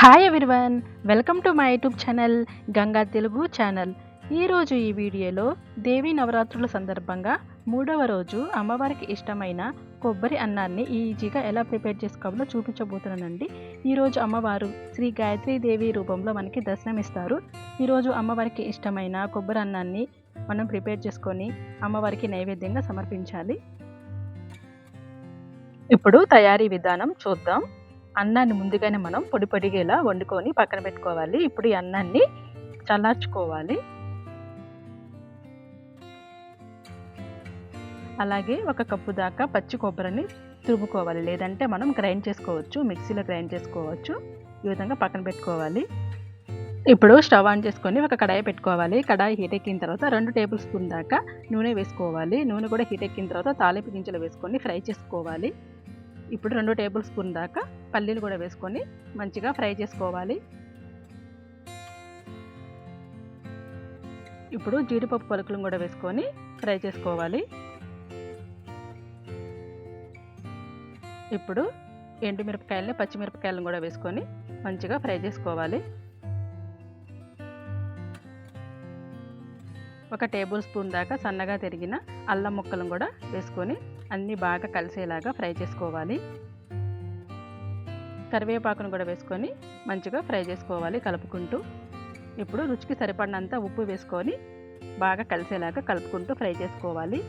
Hi everyone welcome to my YouTube channel Ganga Telugu channel ఈరోజు ఈ వీడియోలో దేవీ నవరాత్రుల సందర్భంగా మూడవ రోజు అమ్మవారికి ఇష్టమైన కొబ్బరి అన్నాన్ని ఈజీగా ఎలా ప్రిపేర్ చేసుకోవాలో చూపించబోతున్నానండి. ఈరోజు అమ్మవారు శ్రీ గాయత్రీ దేవి రూపంలో మనకి దర్శనమిస్తారు. ఈరోజు అమ్మవారికి ఇష్టమైన కొబ్బరి అన్నాన్ని మనం ప్రిపేర్ చేసుకొని అమ్మవారికి నైవేద్యంగా సమర్పించాలి. ఇప్పుడు తయారీ విధానం చూద్దాం. అన్నాన్ని ముందుగానే మనం పొడి పొడిగేలా వండుకొని పక్కన పెట్టుకోవాలి. ఇప్పుడు ఈ అన్నాన్ని చల్లార్చుకోవాలి. అలాగే ఒక కప్పు దాకా పచ్చి కొబ్బరిని తురుముకోవాలి. లేదంటే మనం గ్రైండ్ చేసుకోవచ్చు మిక్సీలో గ్రైండ్ చేసుకోవచ్చు. ఈ విధంగా పక్కన పెట్టుకోవాలి. ఇప్పుడు స్టవ్ ఆన్ చేసుకొని ఒక కడాయి పెట్టుకోవాలి. కడాయి హీట్ ఎక్కిన తర్వాత రెండు టేబుల్ స్పూన్ దాకా నూనె వేసుకోవాలి. నూనె కూడా హీట్ ఎక్కిన తర్వాత తాలింపు గింజలు వేసుకొని ఫ్రై చేసుకోవాలి. ఇప్పుడు రెండు టేబుల్ స్పూన్ దాకా పల్లీలు కూడా వేసుకొని మంచిగా ఫ్రై చేసుకోవాలి. ఇప్పుడు జీడిపప్పు పలుకులను కూడా వేసుకొని ఫ్రై చేసుకోవాలి. ఇప్పుడు ఎండుమిరపకాయలని పచ్చిమిరపకాయలను కూడా వేసుకొని మంచిగా ఫ్రై చేసుకోవాలి. ఒక టేబుల్ స్పూన్ దాకా సన్నగా తిరిగిన అల్లం ముక్కలను కూడా వేసుకొని అన్నీ బాగా కలిసేలాగా ఫ్రై చేసుకోవాలి. కరివేపాకును కూడా వేసుకొని మంచిగా ఫ్రై చేసుకోవాలి కలుపుకుంటూ. ఇప్పుడు రుచికి సరిపడినంత ఉప్పు వేసుకొని బాగా కలిసేలాగా కలుపుకుంటూ ఫ్రై చేసుకోవాలి.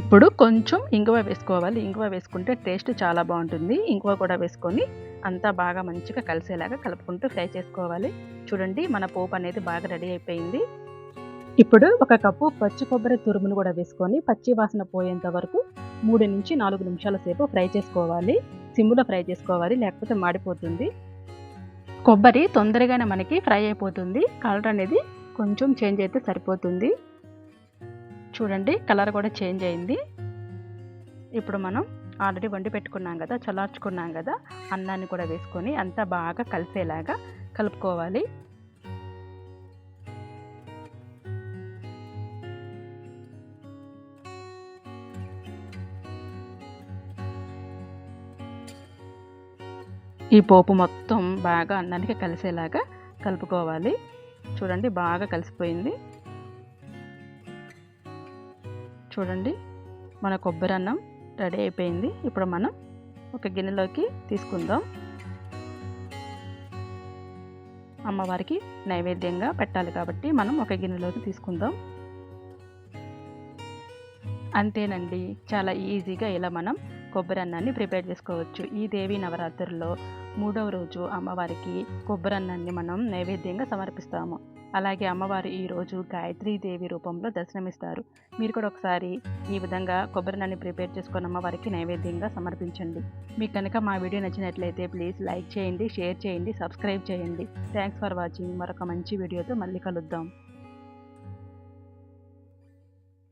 ఇప్పుడు కొంచెం ఇంగువ వేసుకోవాలి. ఇంగువ వేసుకుంటే టేస్ట్ చాలా బాగుంటుంది. ఇంగువ కూడా వేసుకొని అంతా బాగా మంచిగా కలిసేలాగా కలుపుకుంటూ ఫ్రై చేసుకోవాలి. చూడండి మన పోపు అనేది బాగా రెడీ అయిపోయింది. ఇప్పుడు ఒక కప్పు పచ్చి కొబ్బరి తురుమును కూడా వేసుకొని పచ్చి వాసన పోయేంత వరకు మూడు నుంచి నాలుగు నిమిషాల సేపు ఫ్రై చేసుకోవాలి. సిమ్లో ఫ్రై చేసుకోవాలి లేకపోతే మాడిపోతుంది. కొబ్బరి తొందరగానే మనకి ఫ్రై అయిపోతుంది. కలర్ అనేది కొంచెం చేంజ్ అయితే సరిపోతుంది. చూడండి కలర్ కూడా చేంజ్ అయింది. ఇప్పుడు మనం ఆల్రెడీ వండి పెట్టుకున్నాం కదా చల్లార్చుకున్నాం కదా అన్నాన్ని కూడా వేసుకొని అంతా బాగా కలిసేలాగా కలుపుకోవాలి. ఈ పోపు మొత్తం బాగా అన్నానికి కలిసేలాగా కలుపుకోవాలి. చూడండి బాగా కలిసిపోయింది. చూడండి మన కొబ్బరి అన్నం రెడీ అయిపోయింది. ఇప్పుడు మనం ఒక గిన్నెలోకి తీసుకుందాం. అమ్మవారికి నైవేద్యంగా పెట్టాలి కాబట్టి మనం ఒక గిన్నెలోకి తీసుకుందాం. అంతేనండి. చాలా ఈజీగా ఇలా మనం కొబ్బరి అన్నాన్ని ప్రిపేర్ చేసుకోవచ్చు. ఈ దేవి నవరాత్రుల్లో మూడవ రోజు అమ్మవారికి కొబ్బరి అన్నాన్ని మనం నైవేద్యంగా సమర్పిస్తాము. అలాగే అమ్మవారు ఈరోజు దేవి రూపంలో దర్శనమిస్తారు. మీరు కూడా ఒకసారి ఈ విధంగా కొబ్బరినాన్ని ప్రిపేర్ చేసుకుని అమ్మవారికి నైవేద్యంగా సమర్పించండి. మీకు కనుక మా వీడియో నచ్చినట్లయితే ప్లీజ్ లైక్ చేయండి షేర్ చేయండి సబ్స్క్రైబ్ చేయండి. Thanks for watching. మరొక మంచి వీడియోతో మళ్ళీ కలుద్దాం.